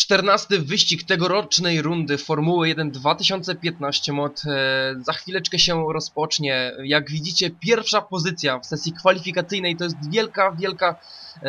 14 wyścig tegorocznej rundy Formuły 1 2015 mod za chwileczkę się rozpocznie. Jak widzicie, pierwsza pozycja w sesji kwalifikacyjnej to jest wielka, wielka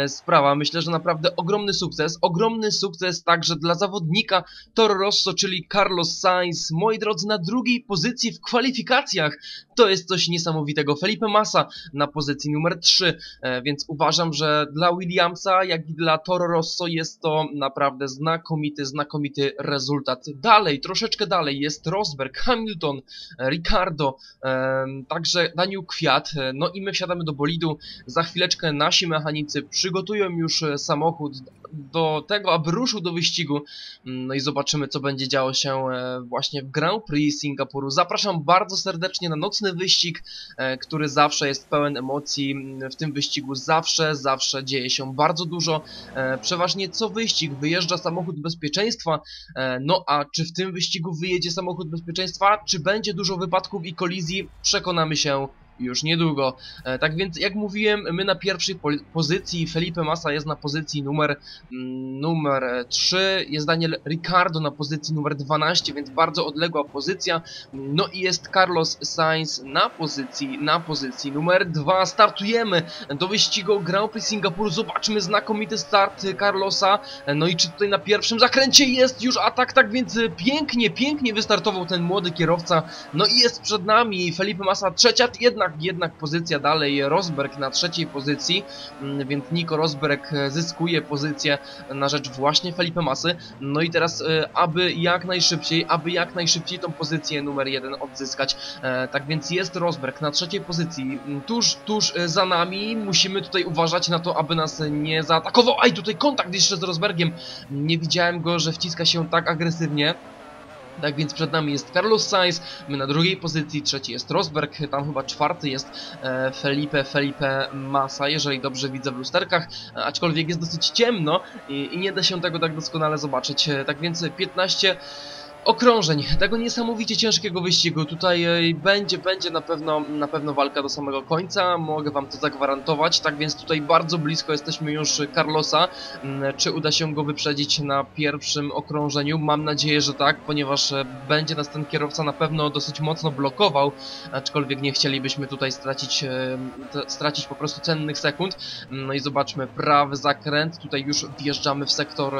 sprawa. Myślę, że naprawdę ogromny sukces. Ogromny sukces także dla zawodnika Toro Rosso, czyli Carlos Sainz. Moi drodzy, na drugiej pozycji w kwalifikacjach to jest coś niesamowitego. Felipe Massa na pozycji numer 3, e, więc uważam, że dla Williamsa, jak i dla Toro Rosso jest to naprawdę znakomity, znakomity rezultat. Dalej, troszeczkę dalej jest Rosberg, Hamilton, e, Ricardo, e, także Daniel Kwiat, no i my wsiadamy do bolidu. Za chwileczkę nasi mechanicy przygotują już samochód do tego, aby ruszył do wyścigu. No i zobaczymy, co będzie działo się właśnie w Grand Prix Singapuru. Zapraszam bardzo serdecznie na nocny wyścig, e, który zawsze jest pełen emocji. W tym wyścigu zawsze, zawsze dzieje się bardzo dużo. E, przeważnie co wyścig wyjeżdża samochód bezpieczeństwa. E, no a czy w tym wyścigu wyjedzie samochód bezpieczeństwa? Czy będzie dużo wypadków i kolizji? Przekonamy się już niedługo. E, tak więc, jak mówiłem, my na pierwszej po pozycji, Felipe Massa jest na pozycji numer, mm, numer 3, jest Daniel Ricardo na pozycji numer 12, więc bardzo odległa pozycja. No i jest Carlos Sainz na pozycji, na pozycji numer 2. Startujemy do wyścigu Grand Prix Singapuru. Zobaczmy znakomity start Carlosa. E, no i czy tutaj na pierwszym zakręcie jest już atak, tak więc pięknie, pięknie wystartował ten młody kierowca. No i jest przed nami Felipe Massa trzecia, jednak jednak, jednak pozycja dalej Rosberg na trzeciej pozycji, mm, więc Nico Rosberg e, zyskuje pozycję na rzecz właśnie Felipe Masy. No i teraz, e, aby jak najszybciej, aby jak najszybciej tą pozycję numer jeden odzyskać. E, tak więc jest Rosberg na trzeciej pozycji, mm, tuż, tuż za nami. Musimy tutaj uważać na to, aby nas nie zaatakował. Aj, tutaj kontakt jeszcze z Rosbergiem. Nie widziałem go, że wciska się tak agresywnie. Tak więc przed nami jest Carlos Sainz, my na drugiej pozycji, trzeci jest Rosberg, tam chyba czwarty jest e, Felipe, Felipe Massa, jeżeli dobrze widzę w lusterkach, e, aczkolwiek jest dosyć ciemno i, i nie da się tego tak doskonale zobaczyć. E, tak więc 15 okrążeń, tego niesamowicie ciężkiego wyścigu. Tutaj e, będzie, będzie na pewno, na pewno walka do samego końca, mogę wam to zagwarantować, tak więc tutaj bardzo blisko jesteśmy już Carlosa. Mm, czy uda się go wyprzedzić na pierwszym okrążeniu? Mam nadzieję, że tak, ponieważ e, będzie nas ten kierowca na pewno dosyć mocno blokował, aczkolwiek nie chcielibyśmy tutaj stracić, e, stracić po prostu cennych sekund. Mm, no i zobaczmy, prawy zakręt, tutaj już wjeżdżamy w sektor,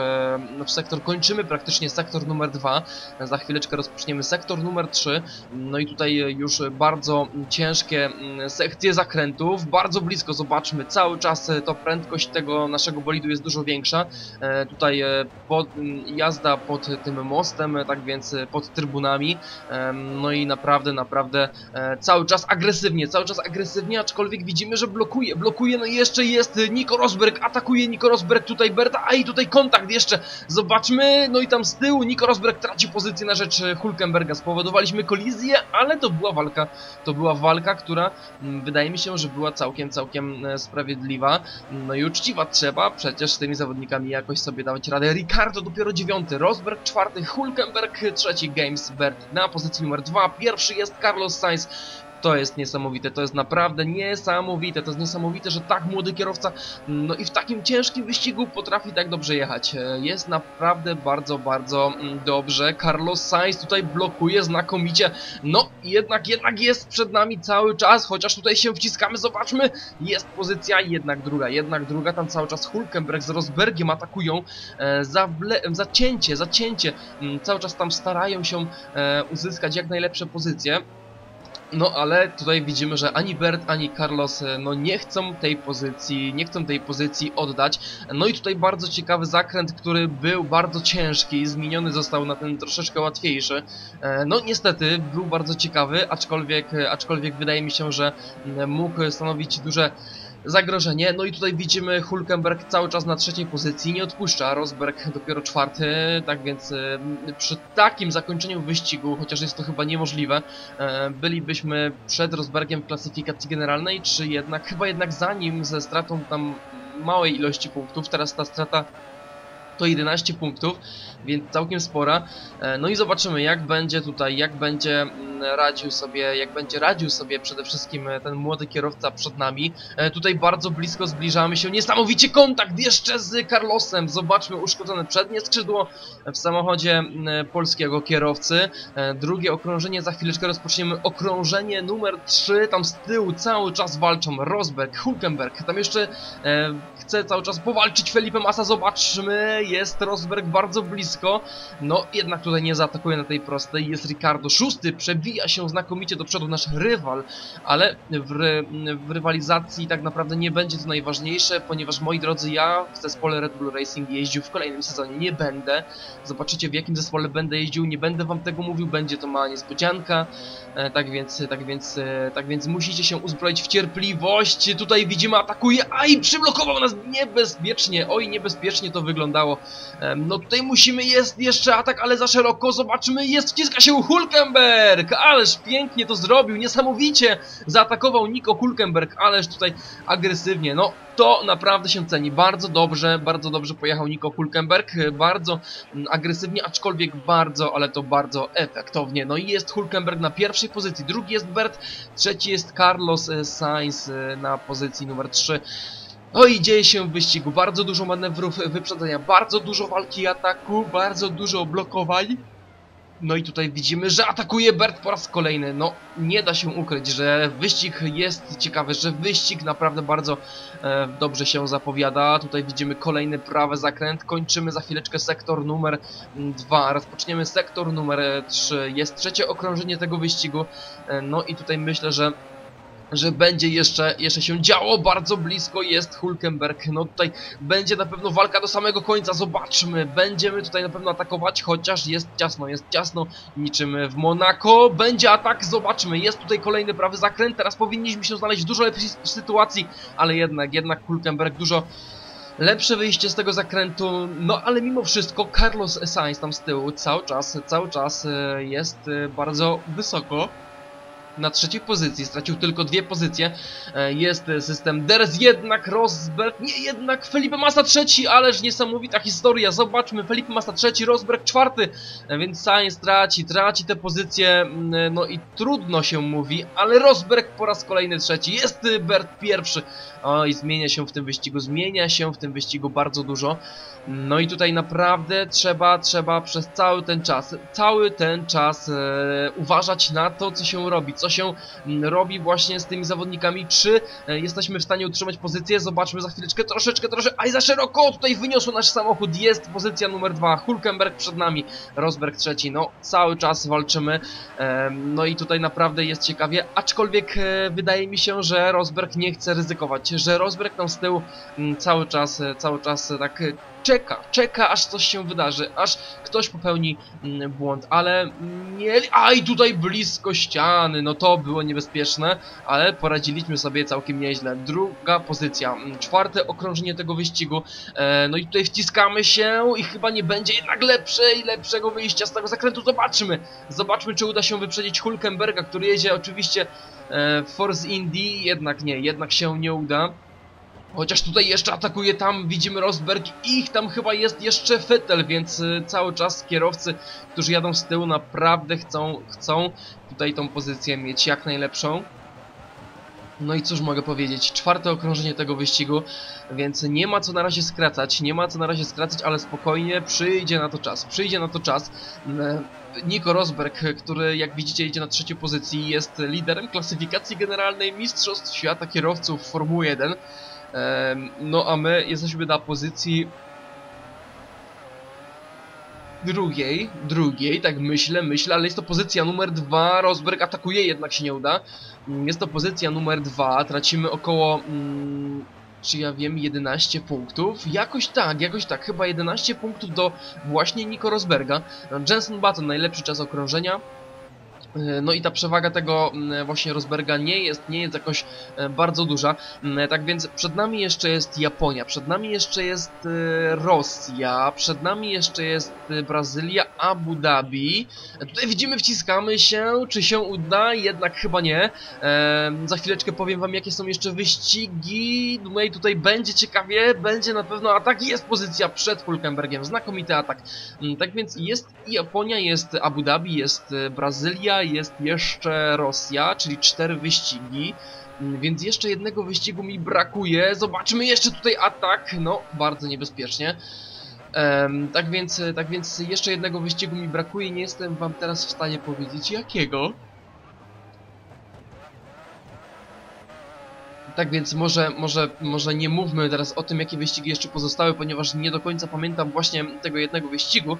w sektor, kończymy praktycznie sektor numer dwa. Za chwileczkę rozpoczniemy sektor numer 3. No i tutaj już bardzo ciężkie mm, sekcje zakrętów. Bardzo blisko zobaczmy, cały czas to prędkość tego naszego bolidu jest dużo większa. E, tutaj e, pod, mm, jazda pod tym mostem, tak więc pod trybunami. No i naprawdę, naprawdę e, cały czas agresywnie, cały czas agresywnie, aczkolwiek widzimy, że blokuje, blokuje, no i jeszcze jest Nico Rosberg, atakuje Nico Rosberg, tutaj Berta, a i tutaj kontakt jeszcze, zobaczmy, no i tam z tyłu Nico Rosberg traci pozycję pozycję na rzecz Hulkenberga. Spowodowaliśmy kolizję, ale to była walka. To była walka, która mm, wydaje mi się, że była całkiem, całkiem e, sprawiedliwa. No i uczciwa trzeba przecież z tymi zawodnikami jakoś sobie dawać radę. Ricardo dopiero dziewiąty, Rosberg czwarty, Hulkenberg trzeci, Games na pozycji numer dwa. Pierwszy jest Carlos Sainz. To jest niesamowite, to jest naprawdę niesamowite, to jest niesamowite, że tak młody kierowca, no i w takim ciężkim wyścigu potrafi tak dobrze jechać. E, jest naprawdę bardzo, bardzo mm, dobrze. Carlos Sainz tutaj blokuje znakomicie, no jednak, jednak jest przed nami cały czas, chociaż tutaj się wciskamy, zobaczmy, jest pozycja jednak druga, jednak druga, tam cały czas Hulkenberg z Rosbergiem atakują, e, za, za cięcie, za cięcie, mm, cały czas tam starają się e, uzyskać jak najlepsze pozycje. No ale tutaj widzimy, że ani Bert, ani Carlos e, no nie chcą tej pozycji, nie chcą tej pozycji oddać. No i tutaj bardzo ciekawy zakręt, który był bardzo ciężki, zmieniony został na ten troszeczkę łatwiejszy. E, no niestety był bardzo ciekawy, aczkolwiek, aczkolwiek wydaje mi się, że mógł stanowić duże zagrożenie. No i tutaj widzimy Hulkenberg cały czas na trzeciej pozycji, nie odpuszcza, Rosberg dopiero czwarty, tak więc przy takim zakończeniu wyścigu, chociaż jest to chyba niemożliwe, bylibyśmy przed Rosbergiem w klasyfikacji generalnej, czy jednak, chyba jednak za nim ze stratą tam małej ilości punktów, teraz ta strata to 11 punktów, więc całkiem spora. E, No i zobaczymy jak będzie tutaj, jak będzie mm, radził sobie, jak będzie radził sobie przede wszystkim e, ten młody kierowca przed nami. E, Tutaj bardzo blisko zbliżamy się, niesamowicie kontakt jeszcze z Carlosem. Zobaczmy uszkodzone przednie skrzydło w samochodzie mm, polskiego kierowcy. Drugie okrążenie, za chwileczkę rozpoczniemy okrążenie numer 3, tam z tyłu cały czas walczą Rosberg, Hulkenberg, tam jeszcze chce cały czas powalczyć Felipe Massa, zobaczmy, jest Rosberg bardzo blisko, no jednak tutaj nie zaatakuje na tej prostej, jest Ricardo szósty, przebija się znakomicie do przodu nasz rywal, ale w, ry, w rywalizacji tak naprawdę nie będzie to najważniejsze, ponieważ moi drodzy, ja w zespole Red Bull Racing jeździł w kolejnym sezonie, nie będę, zobaczycie w jakim zespole będę jeździł, nie będę wam tego mówił, będzie to mała niespodzianka, e, tak więc, tak więc, e, tak więc musicie się uzbroić w cierpliwość, tutaj widzimy atakuje, aj, przyblokował nas niebezpiecznie, oj, niebezpiecznie to wyglądało, No tutaj musimy, jest jeszcze atak, ale za szeroko, zobaczmy, jest, wciska się Hulkenberg, ależ pięknie to zrobił, niesamowicie zaatakował Nico Hulkenberg, ależ tutaj agresywnie, no to naprawdę się ceni, bardzo dobrze, bardzo dobrze pojechał Nico Hulkenberg, bardzo mm, agresywnie, aczkolwiek bardzo, ale to bardzo efektownie, no i jest Hulkenberg na pierwszej pozycji, drugi jest Bert, trzeci jest Carlos e, Sainz e, na pozycji numer 3, Oj, dzieje się w wyścigu, bardzo dużo manewrów wyprzedzenia, bardzo dużo walki i ataku, bardzo dużo blokowań. No i tutaj widzimy, że atakuje Bert po raz kolejny. No, nie da się ukryć, że wyścig jest ciekawy, że wyścig naprawdę bardzo e, dobrze się zapowiada. Tutaj widzimy kolejny prawy zakręt, kończymy za chwileczkę sektor numer 2, rozpoczniemy sektor numer 3. Jest trzecie okrążenie tego wyścigu. E, no i tutaj myślę, że że będzie jeszcze, jeszcze się działo, bardzo blisko jest Hulkenberg, no tutaj będzie na pewno walka do samego końca, zobaczmy, będziemy tutaj na pewno atakować, chociaż jest ciasno, jest ciasno, niczym w Monako, będzie atak, zobaczmy, jest tutaj kolejny prawy zakręt, teraz powinniśmy się znaleźć w dużo lepszej sytuacji, ale jednak, jednak Hulkenberg dużo lepsze wyjście z tego zakrętu, no ale mimo wszystko Carlos Sainz tam z tyłu cały czas, cały czas e, jest e, bardzo wysoko, na trzeciej pozycji, stracił tylko dwie pozycje. E, Jest system Ders, jednak Rosberg, nie jednak Felipe Massa trzeci, ależ niesamowita historia. Zobaczmy, Felipe Massa trzeci, Rosberg czwarty, E, więc Sainz traci, traci te pozycje, mm, no i trudno się mówi, ale Rosberg po raz kolejny trzeci, jest y, Bert pierwszy. Oj, zmienia się w tym wyścigu, zmienia się w tym wyścigu bardzo dużo. No i tutaj naprawdę trzeba, trzeba przez cały ten czas, cały ten czas e, uważać na to, co się robi, co się mm, robi właśnie z tymi zawodnikami, czy e, jesteśmy w stanie utrzymać pozycję, zobaczmy za chwileczkę, troszeczkę, troszeczkę, aj za szeroko, tutaj wyniosło nasz samochód, jest pozycja numer dwa, Hulkenberg przed nami, Rosberg trzeci, no cały czas walczymy, no i tutaj naprawdę jest ciekawie, aczkolwiek e, wydaje mi się, że Rosberg nie chce ryzykować, że Rosberg tam z tyłu mm, cały czas, e, cały czas tak czeka, czeka aż coś się wydarzy, aż ktoś popełni mm, błąd, ale nie... Aj, tutaj blisko ściany, no to było niebezpieczne, ale poradziliśmy sobie całkiem nieźle. Druga pozycja, mm, czwarte okrążenie tego wyścigu, e, no i tutaj wciskamy się i chyba nie będzie jednak lepszej, lepszego wyjścia z tego zakrętu, zobaczmy, zobaczmy czy uda się wyprzedzić Hulkenberga, który jedzie oczywiście e, w Force Indy, jednak nie, jednak się nie uda. Chociaż tutaj jeszcze atakuje tam, widzimy Rosberg, ich tam chyba jest jeszcze Vettel, więc y, cały czas kierowcy, którzy jadą z tyłu naprawdę chcą, chcą tutaj tą pozycję mieć jak najlepszą. No i cóż mogę powiedzieć, czwarte okrążenie tego wyścigu, więc nie ma co na razie skracać, nie ma co na razie skracać, ale spokojnie, przyjdzie na to czas, przyjdzie na to czas. Nico Rosberg, który jak widzicie idzie na trzeciej pozycji, jest liderem klasyfikacji generalnej Mistrzostw Świata Kierowców Formuły 1. No a my jesteśmy na pozycji drugiej, drugiej, tak myślę, myślę, ale jest to pozycja numer dwa, Rosberg atakuje, jednak się nie uda. Mm, Jest to pozycja numer dwa, tracimy około, mm, czy ja wiem, 11 punktów. Jakoś tak, jakoś tak, chyba 11 punktów do właśnie Nico Rosberga. Jenson Button, najlepszy czas okrążenia. E, No i ta przewaga tego mm, właśnie Rosberga nie jest, nie jest jakoś e, bardzo duża. Mm, Tak więc przed nami jeszcze jest Japonia, przed nami jeszcze jest e, Rosja, przed nami jeszcze jest e, Brazylia, Abu Dhabi. E, Tutaj widzimy, wciskamy się, czy się uda, jednak chyba nie. E, Za chwileczkę powiem wam, jakie są jeszcze wyścigi. No i tutaj będzie ciekawie, będzie na pewno atak. Jest pozycja przed Hulkenbergiem, znakomity atak. Mm, Tak więc jest Japonia, jest Abu Dhabi, jest e, Jest jeszcze Rosja, czyli cztery wyścigi. Mm, Więc jeszcze jednego wyścigu mi brakuje. Zobaczmy jeszcze tutaj atak. No, bardzo niebezpiecznie. Em, tak więc, tak więc jeszcze jednego wyścigu mi brakuje. Nie jestem wam teraz w stanie powiedzieć jakiego. Tak więc może, może, może nie mówmy teraz o tym, jakie wyścigi jeszcze pozostały, ponieważ nie do końca pamiętam właśnie tego jednego wyścigu.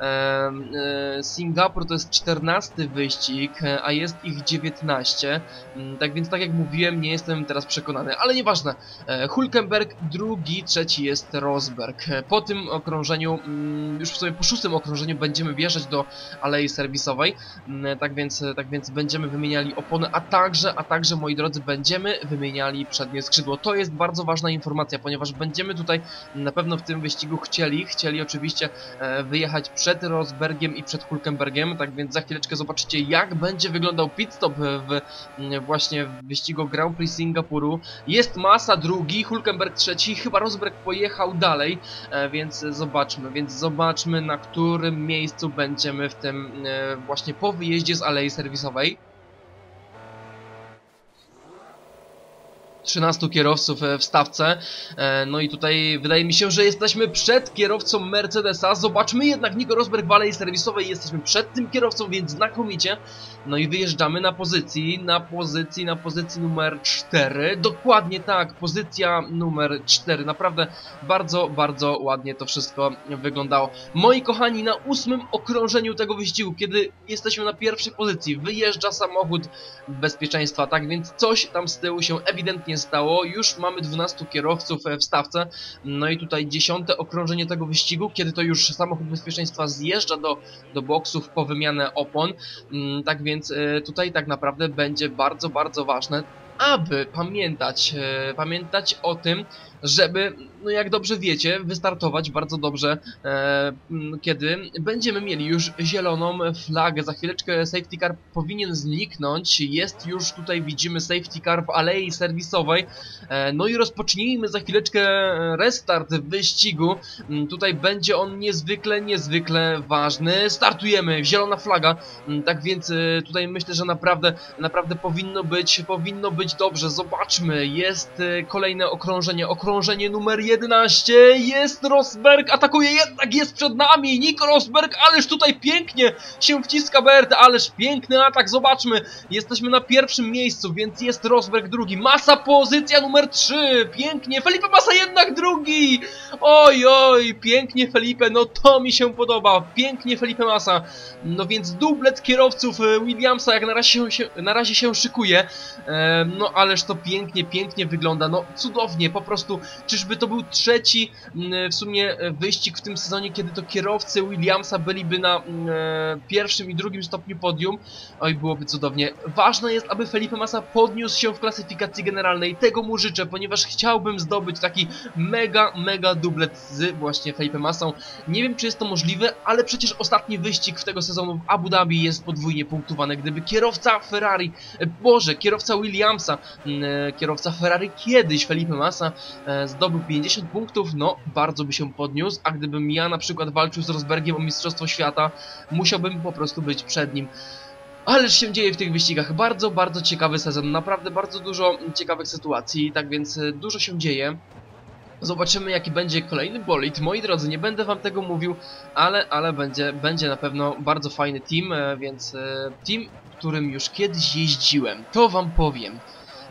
E, Singapur to jest 14 wyścig, a jest ich 19. Mm, Tak więc, tak jak mówiłem, nie jestem teraz przekonany, ale nieważne. E, Hulkenberg, drugi, trzeci jest Rosberg. Po tym okrążeniu, mm, już w sobie po szóstym okrążeniu będziemy wjeżdżać do alei serwisowej. Mm, Tak więc, tak więc będziemy wymieniali opony, a także, a także, moi drodzy, będziemy wymieniali przednie skrzydło. To jest bardzo ważna informacja, ponieważ będziemy tutaj na pewno w tym wyścigu chcieli, chcieli oczywiście e, wyjechać przed Rosbergiem i przed Hulkenbergiem, tak więc za chwileczkę zobaczycie jak będzie wyglądał pit stop w, w właśnie w wyścigu Grand Prix Singapuru. Jest Massa drugi, Hulkenberg trzeci, chyba Rosberg pojechał dalej, e, więc zobaczmy, więc zobaczmy na którym miejscu będziemy w tym e, właśnie po wyjeździe z alei serwisowej. 13 kierowców e, w stawce. E, No i tutaj wydaje mi się, że jesteśmy przed kierowcą Mercedesa. Zobaczmy jednak Nico Rosberg w alei serwisowej. Jesteśmy przed tym kierowcą, więc znakomicie. No i wyjeżdżamy na pozycji, na pozycji, na pozycji numer 4. Dokładnie tak, pozycja numer 4. Naprawdę bardzo, bardzo ładnie to wszystko wyglądało. Moi kochani, na ósmym okrążeniu tego wyścigu, kiedy jesteśmy na pierwszej pozycji, wyjeżdża samochód bezpieczeństwa, tak więc coś tam z tyłu się ewidentnie stało. Już mamy 12 kierowców e, w stawce. No i tutaj dziesiąte okrążenie tego wyścigu, kiedy to już samochód bezpieczeństwa zjeżdża do, do boksów po wymianę opon. Mm, Tak więc e, tutaj tak naprawdę będzie bardzo, bardzo ważne, aby pamiętać, e, pamiętać o tym, żeby, no jak dobrze wiecie, wystartować bardzo dobrze, e, kiedy będziemy mieli już zieloną flagę. Za chwileczkę safety car powinien zniknąć. Jest już tutaj, widzimy safety car w alei serwisowej. E, no i rozpocznijmy za chwileczkę restart wyścigu. Tutaj będzie on niezwykle, niezwykle ważny. Startujemy, zielona flaga. Tak więc e, tutaj myślę, że naprawdę, naprawdę powinno być, powinno być dobrze. Zobaczmy, jest e, kolejne okrążenie, okrążenie numer 11. Jest Rosberg, atakuje, jednak jest przed nami. Nico Rosberg, ależ tutaj pięknie się wciska Bert, ależ piękny atak, zobaczmy. Jesteśmy na pierwszym miejscu, więc jest Rosberg drugi. Masa pozycja numer 3. Pięknie, Felipe Massa jednak drugi. Oj, oj, pięknie Felipe, no to mi się podoba. Pięknie Felipe Massa. No więc dublet kierowców e, Williamsa jak na razie się, się, na razie się szykuje. E, no ależ to pięknie, pięknie wygląda. No cudownie, po prostu czyżby to był trzeci mm, w sumie e, wyścig w tym sezonie, kiedy to kierowcy Williamsa byliby na mm, e, pierwszym i drugim stopniu podium. Oj, byłoby cudownie. Ważne jest, aby Felipe Massa podniósł się w klasyfikacji generalnej. Tego mu życzę, ponieważ chciałbym zdobyć taki mega, mega dublet z właśnie Felipe Massą. Nie wiem, czy jest to możliwe, ale przecież ostatni wyścig w tego sezonu w Abu Dhabi jest podwójnie punktowany. Gdyby kierowca Ferrari, e, Boże, kierowca Williamsa, mm, kierowca Ferrari kiedyś, Felipe Massa, zdobył 50 punktów, no bardzo by się podniósł, a gdybym ja na przykład walczył z Rosbergiem o Mistrzostwo Świata, musiałbym po prostu być przed nim. Ależ się dzieje w tych wyścigach. Bardzo, bardzo ciekawy sezon. Naprawdę bardzo dużo ciekawych sytuacji. Tak więc e, dużo się dzieje. Zobaczymy jaki będzie kolejny bolid. Moi drodzy, nie będę wam tego mówił, ale, ale będzie, będzie na pewno bardzo fajny team, e, więc e, team, którym już kiedyś jeździłem. To wam powiem.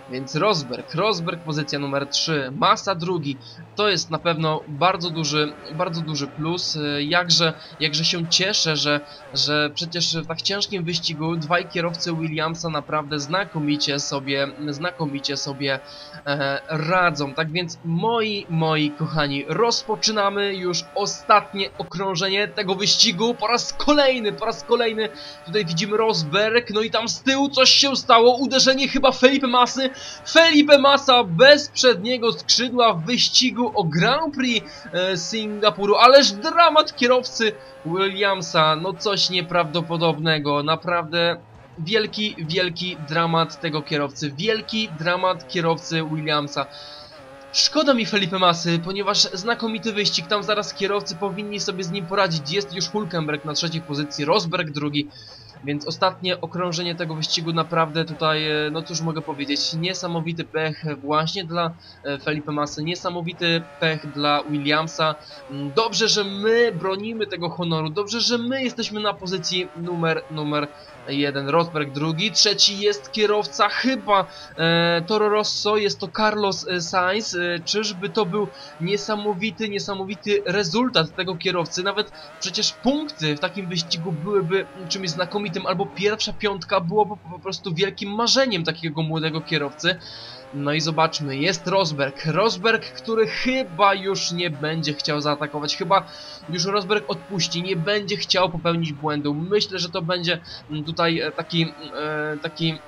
Więc Rosberg, Rosberg pozycja numer 3, Massa drugi, to jest na pewno bardzo duży, bardzo duży plus. Y, Jakże, jakże się cieszę, że, że przecież w tak ciężkim wyścigu dwaj kierowcy Williamsa naprawdę znakomicie sobie, znakomicie sobie e, radzą. Tak więc moi, moi kochani, rozpoczynamy już ostatnie okrążenie tego wyścigu. Po raz kolejny, po raz kolejny tutaj widzimy Rosberg, no i tam z tyłu coś się stało, uderzenie chyba Felipe Masy, Felipe Massa bez przedniego skrzydła w wyścigu o Grand Prix e, Singapuru, ależ dramat kierowcy Williamsa, no coś nieprawdopodobnego, naprawdę wielki, wielki dramat tego kierowcy, wielki dramat kierowcy Williamsa. Szkoda mi Felipe Masy, ponieważ znakomity wyścig, tam zaraz kierowcy powinni sobie z nim poradzić. Jest już Hulkenberg na trzeciej pozycji, Rosberg drugi, więc ostatnie okrążenie tego wyścigu naprawdę tutaj, e, no cóż mogę powiedzieć, niesamowity pech właśnie dla e, Felipe Masy, niesamowity pech dla Williamsa. Mm, Dobrze, że my bronimy tego honoru, dobrze, że my jesteśmy na pozycji numer, numer jeden, Rosberg drugi, trzeci jest kierowca chyba e, Toro Rosso, jest to Carlos e, Sainz, e, czyżby to był niesamowity, niesamowity rezultat tego kierowcy, nawet przecież punkty w takim wyścigu byłyby czymś znakomitym, albo pierwsza piątka byłoby po prostu wielkim marzeniem takiego młodego kierowcy. No i zobaczmy, jest Rosberg. Rosberg, który chyba już nie będzie chciał zaatakować. Chyba już Rosberg odpuści, nie będzie chciał popełnić błędu. Myślę, że to będzie mm, tutaj e, taki, e, taki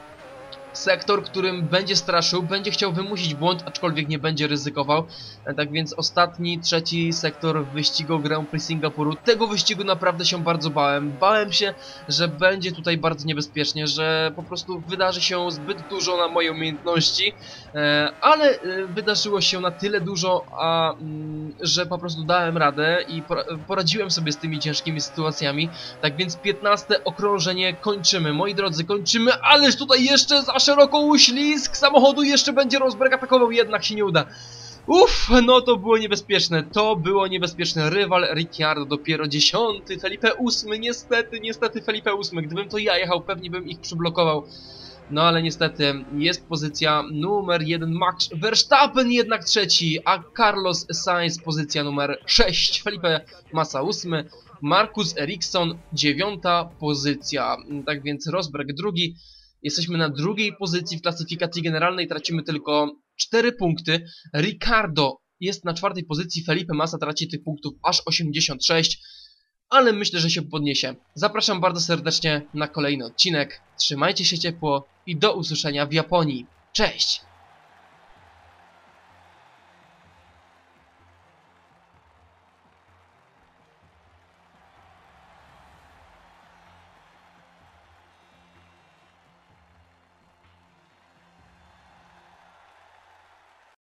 sektor, którym będzie straszył, będzie chciał wymusić błąd, aczkolwiek nie będzie ryzykował. E, Tak więc ostatni, trzeci sektor wyścigu Grand Prix Singapuru. Tego wyścigu naprawdę się bardzo bałem. Bałem się, że będzie tutaj bardzo niebezpiecznie, że po prostu wydarzy się zbyt dużo na moje umiejętności, e, ale e, wydarzyło się na tyle dużo, a, mm, że po prostu dałem radę i pora- poradziłem sobie z tymi ciężkimi sytuacjami. Tak więc 15 okrążenie kończymy. Moi drodzy, kończymy, ależ tutaj jeszcze za szeroko uślizg samochodu, jeszcze będzie Rosberg atakował, jednak się nie uda. Uff, no to było niebezpieczne, to było niebezpieczne. Rywal Ricciardo dopiero 10, Felipe 8, niestety, niestety Felipe 8. Gdybym to ja jechał, pewnie bym ich przyblokował. No ale niestety jest pozycja numer 1 Max Verstappen jednak trzeci, a Carlos Sainz pozycja numer 6, Felipe Massa 8, Marcus Ericsson dziewiąta pozycja. Tak więc Rosberg drugi, jesteśmy na drugiej pozycji w klasyfikacji generalnej, tracimy tylko 4 punkty. Ricardo jest na czwartej pozycji, Felipe Massa traci tych punktów aż 86, ale myślę, że się podniesie. Zapraszam bardzo serdecznie na kolejny odcinek. Trzymajcie się ciepło i do usłyszenia w Japonii. Cześć!